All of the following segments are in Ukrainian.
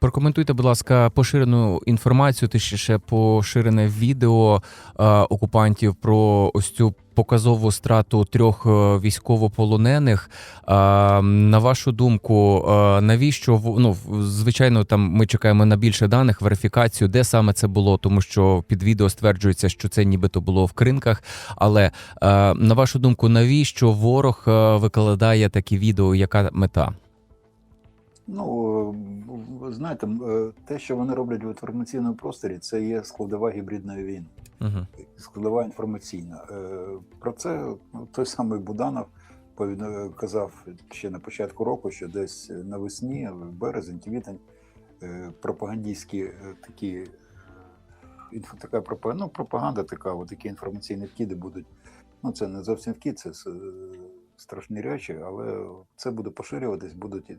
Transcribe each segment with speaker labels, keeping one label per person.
Speaker 1: Прокоментуйте, будь ласка, поширену інформацію, точніше поширене відео е, окупантів про ось цю показову страту трьох е, військовополонених. Е, на вашу думку, навіщо ну звичайно, там ми чекаємо на більше даних, верифікацію, де саме це було, тому що під відео стверджується, що це нібито було в кринках. Але на вашу думку, навіщо ворог викладає такі відео? Яка мета?
Speaker 2: Ну, ви знаєте, е, те, що вони роблять в інформаційному просторі, це є складова гібридної війни,
Speaker 1: Угу.
Speaker 2: складова інформаційна. Е, Про це ну, той самий Буданов е, казав ще на початку року, що десь навесні, в березень, квітень, пропагандистські е, такі така пропаганда, ну, пропаганда така, такі інформаційні вкиди будуть. Ну, це не зовсім вкид, це страшні речі, але це буде поширюватись, будуть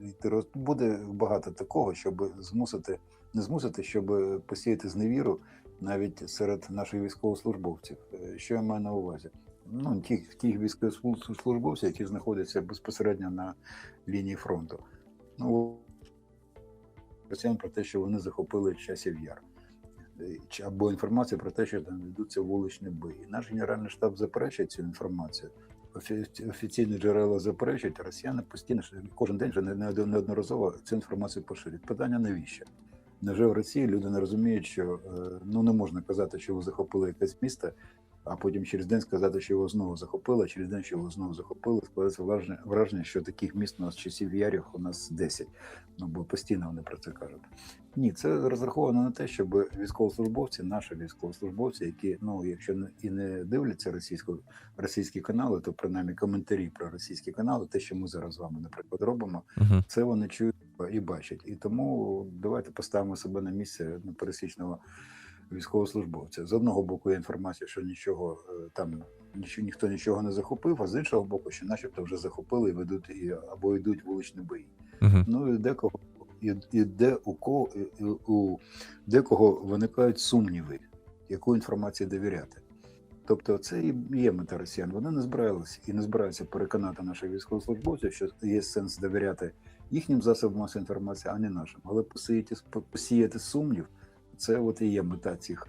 Speaker 2: буде багато такого, щоб змусити, не змусити, щоб посіяти зневіру навіть серед наших військовослужбовців. Е, Що я маю на увазі? Ну, ті, ті військовослужбовці, які знаходяться безпосередньо на лінії фронту. Ну, росіян про те, що вони захопили часів яр. Е, Або інформація про те, що там ведуться вуличні бої. Наш генеральний штаб заперечує цю інформацію. Офі- Офіційні джерела заперечують, росіяни постійно кожен день вже не- не- неодноразово цю інформацію поширюють. Питання навіщо? Невже в Росії люди не розуміють, що е, ну не можна казати, що ви захопили якесь місто, а потім через день сказати, що його знову захопили, а через день, що його знову захопили, складається враження, враження, що таких міст у нас часів ярів у нас 10. Ну бо постійно вони про це кажуть. Ні, це розраховано на те, щоб військовослужбовці, наші військовослужбовці, які ну, якщо не- і не дивляться російську, російські канали, то принаймні коментарі про російські канали, те, що ми зараз з вами, наприклад, робимо,
Speaker 1: Угу.
Speaker 2: це вони чують і бачать. І тому давайте поставимо себе на місце ну, пересічного військовослужбовця. З одного боку є інформація, що нічого е, там нічого, ніхто нічого не захопив, а з іншого боку, що начебто вже захопили і ведуть і, або йдуть вуличні бої.
Speaker 1: Угу.
Speaker 2: Ну і декого і, і де у кого і у декого виникають сумніви, яку інформацію довіряти. Тобто, це і є мета росіян. Вони не збиралися і не збираються переконати наших військовослужбовців, що є сенс довіряти їхнім засобам масової інформації, а не нашим. Але посіяти посіяти сумнів. Це от і є мета цих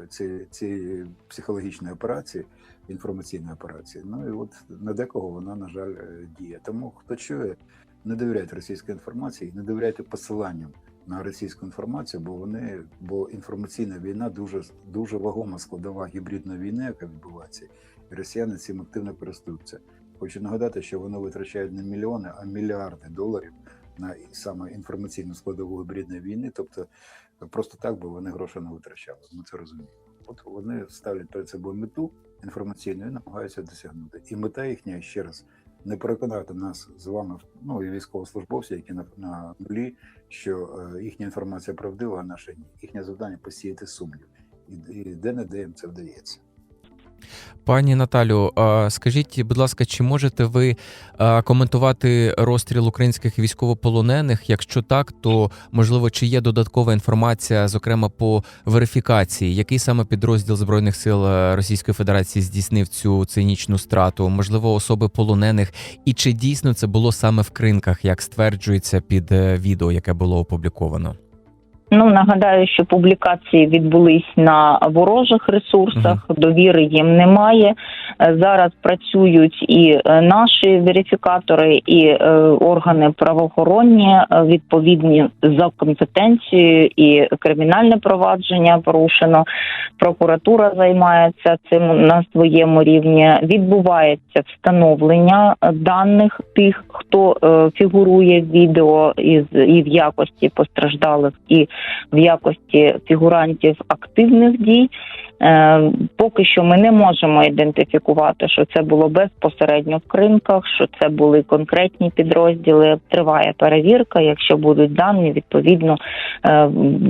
Speaker 2: цієї психологічної операції, інформаційної операції. Ну і от на декого вона, на жаль, е, діє. Тому хто чує, не довіряйте російській інформації, не довіряйте посиланням на російську інформацію, бо вони, бо інформаційна війна дуже дуже вагома складова гібридної війни, яка відбувається, і росіяни цим активно користуються. Хочу нагадати, що вони витрачають не мільйони, а мільярди доларів на саме інформаційну складову гібридної війни. Тобто просто так би вони гроші не витрачали. Ми це розуміємо. От вони ставлять перед собою мету інформаційну і намагаються досягнути. І мета їхня ще раз не переконати нас з вами, ну і військовослужбовців, які на, на нулі, що е, їхня інформація правдива, а наша ні. Їхнє завдання посіяти сумнів. І, і де не де їм це вдається.
Speaker 1: Пані Наталю, скажіть, будь ласка, чи можете ви коментувати розстріл українських військовополонених? Якщо так, то можливо чи є додаткова інформація, зокрема по верифікації, який саме підрозділ збройних сил е, Російської Федерації здійснив цю цинічну страту? Можливо, особи полонених, і чи дійсно це було саме в кринках, як стверджується під е, відео, яке було опубліковано?
Speaker 3: Ну нагадаю, що публікації відбулись на ворожих ресурсах. Довіри їм немає. Е, Зараз працюють і е, наші верифікатори, і е, органи правоохоронні е, відповідні за компетенцією, і кримінальне провадження порушено. Прокуратура займається цим на своєму рівні. Відбувається встановлення даних тих, хто е, фігурує в відео із і в якості постраждалих, і в якості фігурантів активних дій. Е, Поки що ми не можемо ідентифікувати, що це було безпосередньо в кринках, що це були конкретні підрозділи. Триває перевірка. Якщо будуть дані, відповідно е,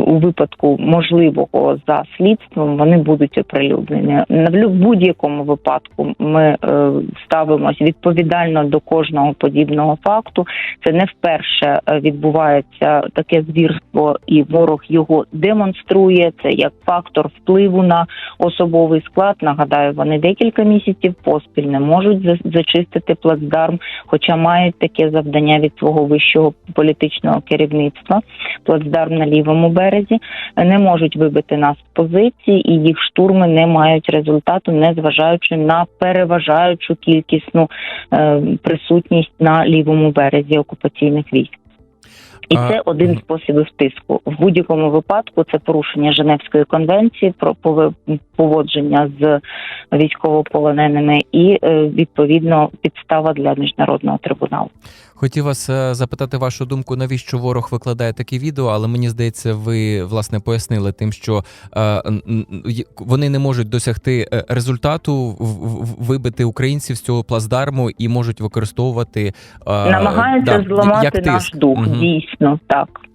Speaker 3: у випадку можливого за слідством вони будуть оприлюднені. На- будь-якому випадку ми е, ставимось відповідально до кожного подібного факту. Це не вперше відбувається таке звірство, і ворог його демонструє. Це як фактор впливу на особовий склад. Нагадаю, вони декілька місяців поспіль не можуть за- зачистити плацдарм, хоча мають таке завдання від свого вищого політичного керівництва. Плацдарм на лівому березі не можуть вибити нас з позиції, і їх штурми не мають результату, незважаючи на переважаючу кількісну е, присутність на лівому березі окупаційних військ. І
Speaker 1: А,
Speaker 3: це один з способів тиску. В будь-якому випадку це порушення Женевської конвенції про поводження з військовополоненими і е, відповідно підстава для міжнародного трибуналу.
Speaker 1: Хотів вас е, запитати вашу думку, навіщо ворог викладає такі відео, але мені здається, ви власне пояснили тим, що е, вони не можуть досягти е, результату, вибити українців з цього плацдарму і можуть використовувати
Speaker 3: Намагаються
Speaker 1: да,
Speaker 3: зламати
Speaker 1: як
Speaker 3: наш дух.
Speaker 1: Угу.
Speaker 3: Дійсно, так.